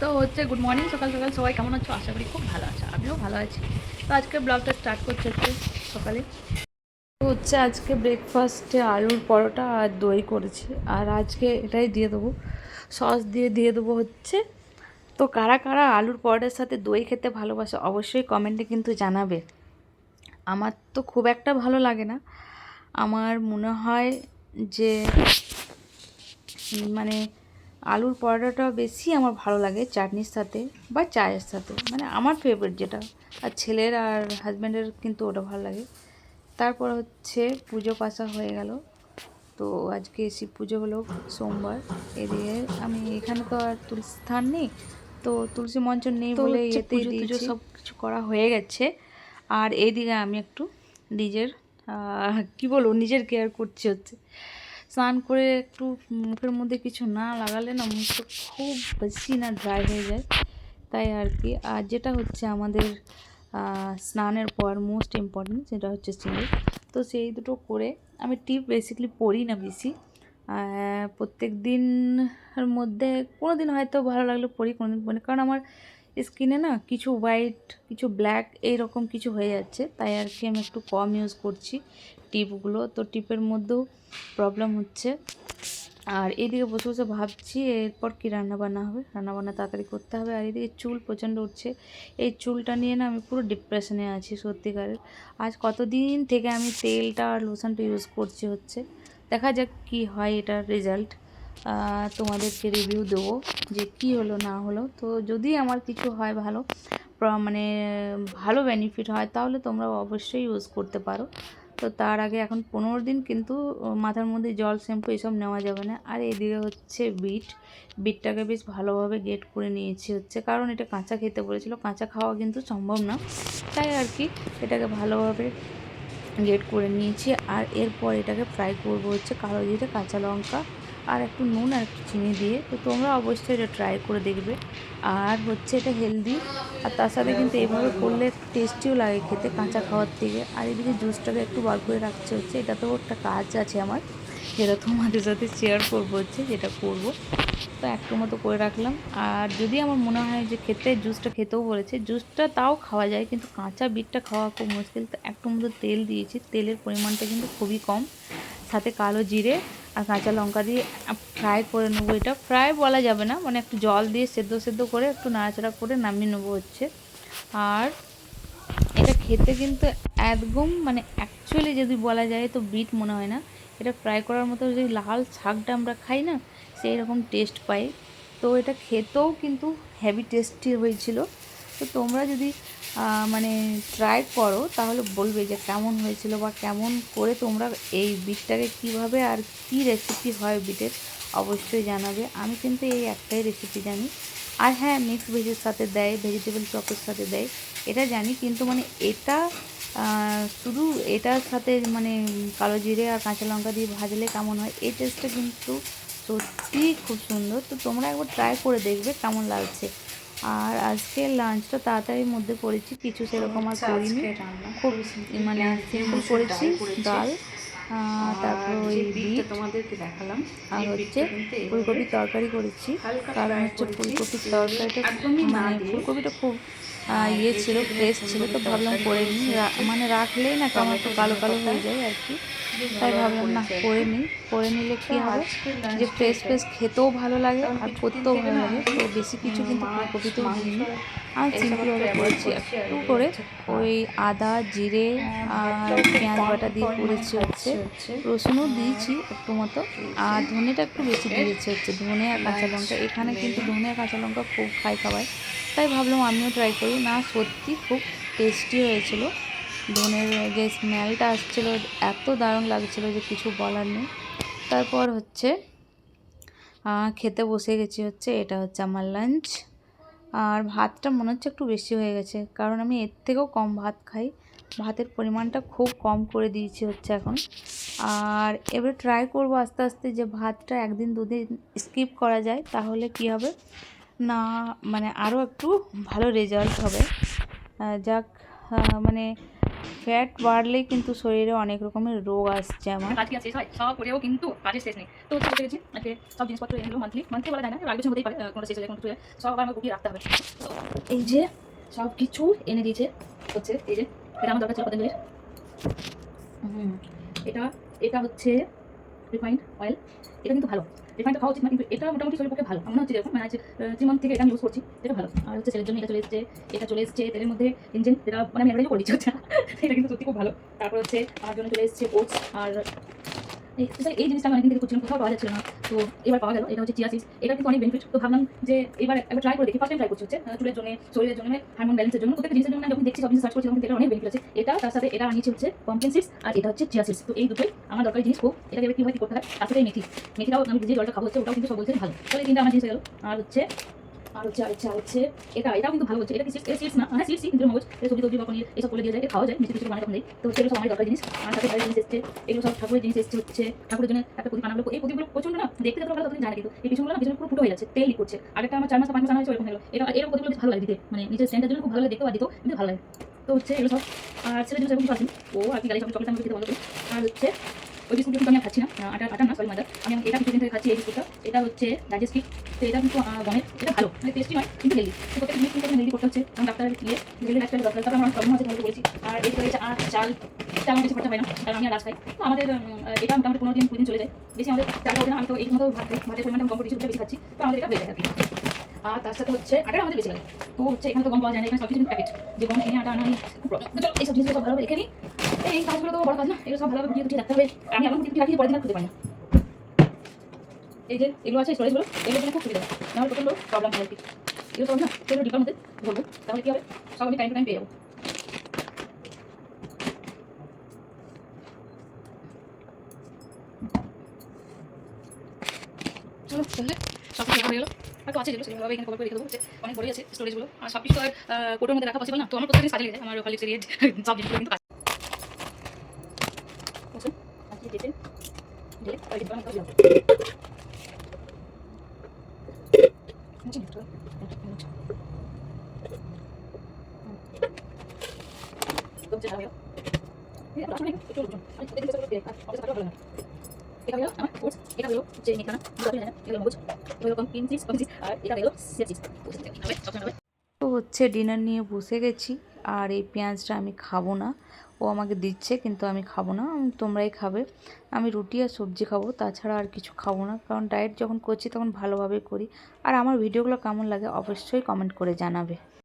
তো হচ্ছে। Good morning সকাল সকাল। সবাই কেমন আছো? আশা করি খুব ভালো আছে। আমিও ভালো আছি। তো আজকে ব্লগটা স্টার্ট করছে হচ্ছে সকালে। হচ্ছে আজকে ব্রেকফাস্টে আলুর পরোটা আর দই করেছি। আর আজকে এটাই দিয়ে দেবো। সস দিয়ে দিয়ে দেবো হচ্ছে। তো কারা কারা আলুর পরোটার সাথে দই খেতে ভালোবাসে অবশ্যই কমেন্টে কিন্তু জানাবে। আমার তো খুব একটা ভালো লাগে না। আমার মনে হয় যে মানে আলুর পরোটাটা বেশি আমার ভালো লাগে চাটনির সাথে বা চায়ের সাথে। মানে আমার ফেভারিট যেটা। আর ছেলের আর হাজব্যান্ডের কিন্তু ওটা ভালো লাগে। তারপর হচ্ছে পুজো পাশা হয়ে গেল। তো আজকে শিব পুজো হলো সোমবার। এদিকে আমি এখানে তো আর তুলসী স্থান নেই। তো তুলসী মঞ্চ নেই বলে এতে পুজো সব কিছু করা হয়ে গেছে। আর এইদিকে আমি একটু নিজের কি বলব নিজের কেয়ার করছি হচ্ছে। স্নান করে একটু মুখের মধ্যে কিছু না লাগালে না মুখটা খুব বেশি না ড্রাই হয়ে যায়। তাই আর কি। আর যেটা হচ্ছে আমাদের স্নানের পর মোস্ট ইম্পর্টেন্ট সেটা হচ্ছে সিঁদুর। তো সেই দুটো করে আমি টিপ বেসিক্যালি পরি না বেশি। প্রত্যেক দিনের মধ্যে কোনো দিন হয়তো ভালো লাগলে পরি কোনো দিন পরি কারণ আমার স্কিনে না কিছু হোয়াইট কিছু ব্ল্যাক এইরকম কিছু হয়ে যাচ্ছে। তাই আর কি আমি একটু কম ইউজ করছি। টিপগুলো, তো টিপের মধ্যেও প্রবলেম হচ্ছে। আর এদিকে বসে বসে ভাবছি এরপর কি রান্না বান্না হবে? রান্না বান্না তাড়াতাড়ি করতে হবে। আর এদিকে চুল প্রচণ্ড উঠছে। এই চুলটা নিয়ে না আমি পুরো ডিপ্রেশনে আছি সত্যিকারের। আজ কতদিন থেকে আমি তেলটা আর লোশনটা ইউজ করছি হচ্ছে। দেখা যাক কি হয় এটার রেজাল্ট তোমাদেরকে রিভিউ দেবো যে কি হলো, না হলো। তো যদি আমার কিছু হয় ভালো মানে ভালো বেনিফিট হয়, তাহলে তোমরা অবশ্যই ইউজ করতে পারো। তো তার আগে এখন পনেরো দিন কিন্তু মাথার মধ্যে জল, শ্যাম্পু এসব নেওয়া যাবে না। আর এদিকে হচ্ছে বিট। বিটটাকে বেশ ভালোভাবে গেট করে নিয়েছি হচ্ছে। কারণ এটা কাঁচা খেতে বলেছিল। কাঁচা খাওয়া কিন্তু সম্ভব না। তাই আর কি, এটাকে ভালোভাবে গেট করে নিয়েছি। আর এরপর এটাকে ফ্রাই করব হচ্ছে কালো দিতে কাঁচা লঙ্কা। আর একটু নুন আর একটু চিনি দিয়ে। তো তোমরা অবশ্যই এটা ট্রাই করে দেখবে। আর হচ্ছে এটা হেলদি আর তার সাথে কিন্তু এইভাবে করলে টেস্টিও লাগে খেতে কাঁচা খাওয়ার থেকে। আর এদিকে জুসটাকে একটু বার করে রাখছে হচ্ছে। এটা তো একটা কাজ আছে আমার। যেটা তোমাদের সাথে শেয়ার করব হচ্ছে, যেটা করব। তো একটু মতো করে রাখলাম। আর যদি আমার মনে হয় যে খেতে জুসটা খেতেও বলেছে জুসটা তাও খাওয়া যায়। কিন্তু কাঁচা বিটটা খাওয়া খুব মুশকিল। তো একটু মতো তেল দিয়েছি। তেলের পরিমাণটা কিন্তু খুবই কম। সাথে কালো জিরে আর কাঁচা লঙ্কা দিয়ে ফ্রাই করে নেব এটা। ফ্রাই বলা যাবে না মানে একটু জল দিয়ে সেদ্ধ সেদ্ধ করে একটু নাড়াচাড়া করে নামিয়ে নেব হচ্ছে। আর এটা খেতে কিন্তু একদম মানে অ্যাকচুয়ালি যদি বলা যায় তো বিট মনে হয় না। এটা ফ্রাই করার মতো যে লাল শাকটা আমরা খাই না সেই রকম টেস্ট পাই। তো এটা খেতেও কিন্তু হেভি টেস্টি হয়েছিল। তো তোমরা যদি মানে ট্রাই করো, তাহলে বলবে যে কেমন হয়েছিল বা কেমন করে তোমরা এই বিটটাকে কীভাবে আর কি রেসিপি হয় বিটের অবশ্যই জানাবে। আমি কিন্তু এই একটাই রেসিপি জানি। আর হ্যাঁ মিক্স ভেজের সাথে দেয় ভেজিটেবল চপের সাথে দেয়, এটা জানি। কিন্তু মানে এটা শুধু এটার সাথে মানে কালো জিরে আর কাঁচা লঙ্কা দিয়ে ভাজলে কেমন হয়, এই টেস্টটা কিন্তু সত্যিই খুব সুন্দর। তো তোমরা একবার ট্রাই করে দেখবে কেমন লাগছে। আর আজকে লাঞ্চটা তাড়াতাড়ির মধ্যে করেছি কিছু সেরকম আর করিনি। খুব মানে সিম্পল করেছি ডাল তোমাদেরকে দেখালাম আর হচ্ছে ফুলকপির তরকারি করেছি। কারণ হচ্ছে ফুলকপির তরকারিটা মানে। ফুলকপিটা খুব ইয়ে ছিল ফ্রেশ ছিল তো ভাবলাম করে নিই। মানে রাখলেই না কেমন একটু কালো কালো হয়ে যায় আর কি। তাই ভাবলাম না করে নিই। করে নিলে কি হবে? যে ফ্রেশ ফ্রেশ খেতেও ভালো লাগে আর করতেও ভালো লাগে। তো বেশি কিছু কিন্তু ফুলকপিতেও দিইনি। আমি সিম্পলভাবে করেছি একটু করে। ওই আদা জিরে আর পেঁয়াজ বাটা দিয়ে করেছি হচ্ছে। রসুনও দিয়েছি একটু মতো। আর ধনেটা একটু বেশি দিয়েছি হচ্ছে, ধনে আর কাঁচা লঙ্কা। এখানে কিন্তু ধনে আর কাঁচা লঙ্কা খুব খাই খাওয়ায়। তাই ভাবলাম আমিও ট্রাই করি। না, সত্যি খুব টেস্টি হয়েছিল। ধনের যে স্মেলটা আসছিল, এত দারুণ লাগছিল যে কিছু বলার নেই। তারপর হচ্ছে খেতে বসে গেছি হচ্ছে, এটা হচ্ছে আমার লাঞ্চ আর ভাতটা মনে হচ্ছে একটু বেশি হয়ে গেছে। কারণ আমি এর থেকেও কম ভাত খাই। ভাতের পরিমাণটা খুব কম করে দিয়েছি হচ্ছে এখন। আর এবার ট্রাই করব আস্তে আস্তে যে ভাতটা একদিন দুদিন স্কিপ করা যায়, তাহলে কি হবে? না মানে আরও একটু ভালো রেজাল্ট হবে। যাক মানে ফ্যাট বাড়লেই কিন্তু শরীরে অনেক রকমের রোগ আসছে আমার। কাজ কি শেষ হয়, সব করেও কিন্তু কাজের শেষ নেই। তো চলে গেছি সব জিনিসপত্র এনে মান্থলি মান্থলি বলা যায় না, আগে হতেই পারে কোনটা শেষ হয়ে কোনটা সব আমার গুটিয়ে রাখতে হবে। এই যে সব কিছু এনে দিয়েছে হচ্ছে, এই যে এটা আমার দরকার ছিল পতঞ্জলির হুম। এটা এটা হচ্ছে রিফাইন্ড অয়েল এটা কিন্তু ভালো। রিফাইনটা খাওয়া উচিত না কিন্তু এটা মোটামুটি শরীরের পক্ষে ভালো। আমার মনে হচ্ছে যেরকম মানে জীবন থেকে এটা আমি ইউজ করছি এটা ভালো। আর হচ্ছে ছেলের জন্য এটা চলে এসেছে এটা চলে এসেছে তেলের মধ্যে ইঞ্জিন যেটা মানে আমি অ্যাডভাইজ করে দিচ্ছি এটা কিন্তু সত্যি খুব ভালো। তারপর হচ্ছে আমার জন্য চলে এসেছে ওটস আর এই জিনিসটা আমি অনেকদিন থেকে করছিলাম কোথাও পাওয়া যাচ্ছিল না। তো এবার পাওয়া গেল, এটা হচ্ছে চিয়া সিডস এটা কিন্তু অনেক বেনিফিট তো ভাবলাম যে এবার একবার ট্রাই করে দেখি। ফার্স্ট টাইম ট্রাই করছি হচ্ছে চুলের জন্য, শরীরের জন্য হারমোন ব্যালেন্সের জন্য। প্রত্যেকটা জিনিসের জন্য যখন দেখছি সব জিনিস সার্চ করছি, তখন এটা অনেক বেনিফিট আছে। এটা, তার সাথে এটা আনিয়েছে হচ্ছে পম্পকিন সিডস আর এটা হচ্ছে চিয়া সিডস তো এই দুটোই আমার দরকারি জিনিস। খুব এটা এবার কীভাবে কী করতে হয়, তার সাথে মেথি। মেথিটাও আমি যে জলটা খাব হচ্ছে, ওটাও কিন্তু সব বলছে ভালো। তাহলে কিন্তু আমার জিনিস গেল। আর হচ্ছে আর হচ্ছে হচ্ছে, এটা কিন্তু ভালো হচ্ছে। এটা কি না? হ্যাঁ সিডস কিন্তু সব আমার দরকারি জিনিস। আর সাথে জিনিস এসছে, এগুলো সব ঠাকুরের জিনিস এসছে হচ্ছে। ঠাকুরের জন্য একটা এই প্রদীপগুলো প্রচণ্ড না, দেখতে ভালো, ততদিন জানে হয়ে যাচ্ছে, তেল করছে। আগেটা আমার চার মাস পাঁচ মাস আনা এরকম ভালো লাগে মানে নিজের সেন্টার জন্য খুব ভালো লাগে ভালো লাগে। তো হচ্ছে এগুলো সব, আর ছেলের জন্য সেরকম কিছু ও, আর কি গাড়ি সব চকলেট আমি খেতে ভালো করি আর হচ্ছে ওই বিস্কুট কিন্তু আমি খাচ্ছি না। আটা আটা না সরি মাদার আমি এটা কিছুদিন থেকে খাচ্ছি, এই বিস্কুটটা। এটা হচ্ছে ডাইজেস্টিভ তো এটা কিন্তু গমের এটা ভালো মানে টেস্টি নয়, কিন্তু হেলদি তো প্রত্যেক জিনিস কিন্তু হেলদি করতে হচ্ছে। আমি ডাক্তারের গিয়ে হেলদি লাইফস্টাইল দরকার তারপর আমার প্রবলেম ভালো বলেছি, আর এই করে চাল চাল আমার কিছু করতে হয় না, কারণ আমি আর খাই। তো আমাদের এটা মোটামুটি পনেরো দিন, কুড়ি দিন চলে যায়। বেশি আমাদের চাল হবে না আমি তো এই মতো ভাত ভাতের পরিমাণটা কম করে বেশি খাচ্ছি, তো আমাদের এটা হয়ে যায় আর তার সাথে হচ্ছে আটাটা আমাদের বেশি লাগে তো হচ্ছে এখানে তো গম পাওয়া যায় না, এখানে সব কিছু প্যাকেট যে গম কিনে আটা, আনা খুব। তো চলো এইসব জিনিসগুলো সব ভালোভাবে রেখে নিই এই কাজগুলো তো বড় কাজ না, এগুলো সব ভালোভাবে গুটিয়ে গুটিয়ে রাখতে হবে। আমি এখন গুটিয়ে রাখি পরের দিন খুঁজে পাই না। এই যে এগুলো আছে স্টোরেজগুলো এগুলো জন্য খুব সুবিধা। নাহলে প্রচণ্ড প্রবলেম হয় আর কি। এগুলো সব না, সেগুলো ডিপার মধ্যে ধরবো তাহলে কি হবে? সব আমি টাইম টাইম পেয়ে যাব চলো তাহলে সব কিছু হয়তো আছে যেগুলো সেগুলো এখানে কভার করে রেখে দেবো অনেক বড়ই আছে স্টোরেজগুলো আর সব কিছু আর কোটোর মধ্যে রাখা পসিবল না, তো আমার প্রত্যেকদিন সাজিয়ে আমার হলিক্স এরিয়ে সব জিনিসগুলো কিন্তু কাজ। এটা হলো আমার এটা হলো যে মগজ কম্পিন চিজ কম্পিন চিজ আর এটা হলো চিজ তো হচ্ছে ডিনার নিয়ে বসে গেছি, আর এই পেঁয়াজটা আমি খাব না। ও আমাকে দিচ্ছে, কিন্তু আমি খাব না তোমরাই খাবে। আমি রুটি আর সবজি খাব, তাছাড়া আর কিছু খাব না, কারণ ডায়েট যখন করছি তখন ভালোভাবে করি। আর আমার ভিডিওগুলো কেমন লাগে অবশ্যই কমেন্ট করে জানাবে।